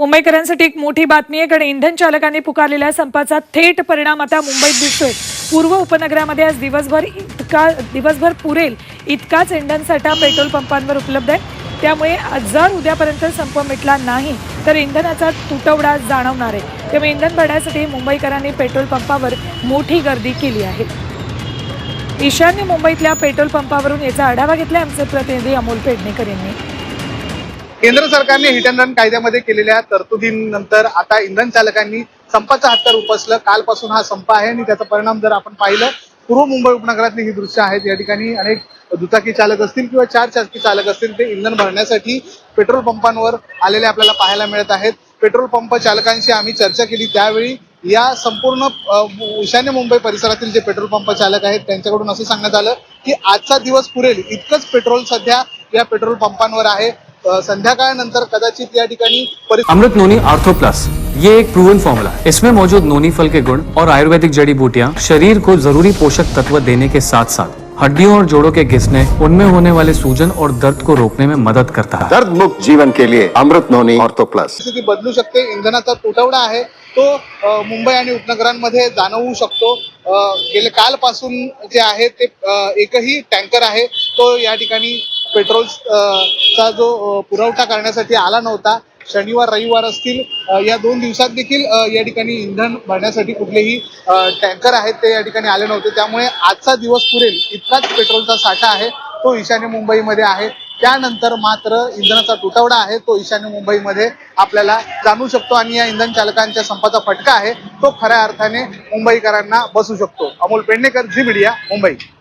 मुंबईकरांसाठी एक मोठी बातमी आहे. कारण इंधन चालकांनी पुकारलेल्या संपाचा थेट परिणाम आता मुंबईत दिसतोय. पूर्व उपनगरामध्ये आज दिवसभर इतका दिवसभर पुरेल इतकाच इंधन साठा पेट्रोल पंपांवर उपलब्ध आहे. त्यामुळे जर उद्यापर्यंत संप मिटला नाही तर इंधनाचा तुटवडा जाणवणार आहे. त्यामुळे इंधन भरण्यासाठी मुंबईकरांनी पेट्रोल पंपावर मोठी गर्दी केली आहे. ईशान्य मुंबईतल्या पेट्रोल पंपावरून याचा आढावा घेतला आमचे प्रतिनिधी अमोल पेडणेकर यांनी. केंद्र सरकारने हिट अँड रन कायद्यामध्ये केलेल्या तरतुदींनंतर आता इंधन चालकांनी संपाचा हत्तर उपसलं कालपासून हा संप आहे आणि त्याचा परिणाम जर आपण पाहिलं पूर्व मुंबई उपनगरातली ही दृश्य आहेत या ठिकाणी अनेक दुचाकी चालक असतील किंवा चार चाकी चालक असतील ते इंधन भरण्यासाठी पेट्रोल पंपांवर आलेले आपल्याला पाहायला मिळत आहेत. पेट्रोल पंप चालकांशी आम्ही चर्चा केली. त्यावेळी या संपूर्ण ईशान्य मुंबई परिसरातील जे पेट्रोल पंप चालक आहेत त्यांच्याकडून असं सांगण्यात आलं की आजचा दिवस पुरेल. इतकंच पेट्रोल सध्या या पेट्रोल पंपांवर आहे. अ, संध्याकाळनंतर कदाचित या ठिकाणी अमृत नोनी आर्थो प्लस ये एक प्रूवन फॉर्मूला है इसमें मौजूद नोनी फल के गुण और आयुर्वेदिक जड़ी बूटियाँ शरीर को जरूरी पोषक तत्व देने के साथ साथ हड्डियों और जोड़ों के घिसने उनमें होने वाले सूजन और दर्द को रोकने में मदद करता है। दर्द मुक्त जीवन के लिए अमृत नोनी ऑर्थो प्लस बदलू शकते इंधनाचा तुटवडा आहे तो मुंबई आणि उपनगरांमध्ये जाणवू शकतो. गेले कालपासून जे आहे ते एकही टँकर आहे तो या ठिकाणी पेट्रोल चा जो पुरवठा करण्यासाठी आला नव्हता शनिवार रविवार असतील या दोन दिवसात देखील या ठिकाणी इंधन भरण्यासाठी कुठलेही टँकर आहेत ते या ठिकाणी आले नव्हते. त्यामुळे आजचा दिवस पुरेल इतकाच पेट्रोलचा साठा आहे तो ईशान्य मुंबईमध्ये आहे. त्यानंतर मात्र इंधनाचा तुटवडा आहे तो ईशान्य मुंबईमध्ये आपल्याला जाणू शकतो आणि या इंधन चालकांच्या संपाचा फटका आहे तो खऱ्या अर्थाने मुंबईकरांना बसू शकतो. Amol Pednekar Zee media Mumbai.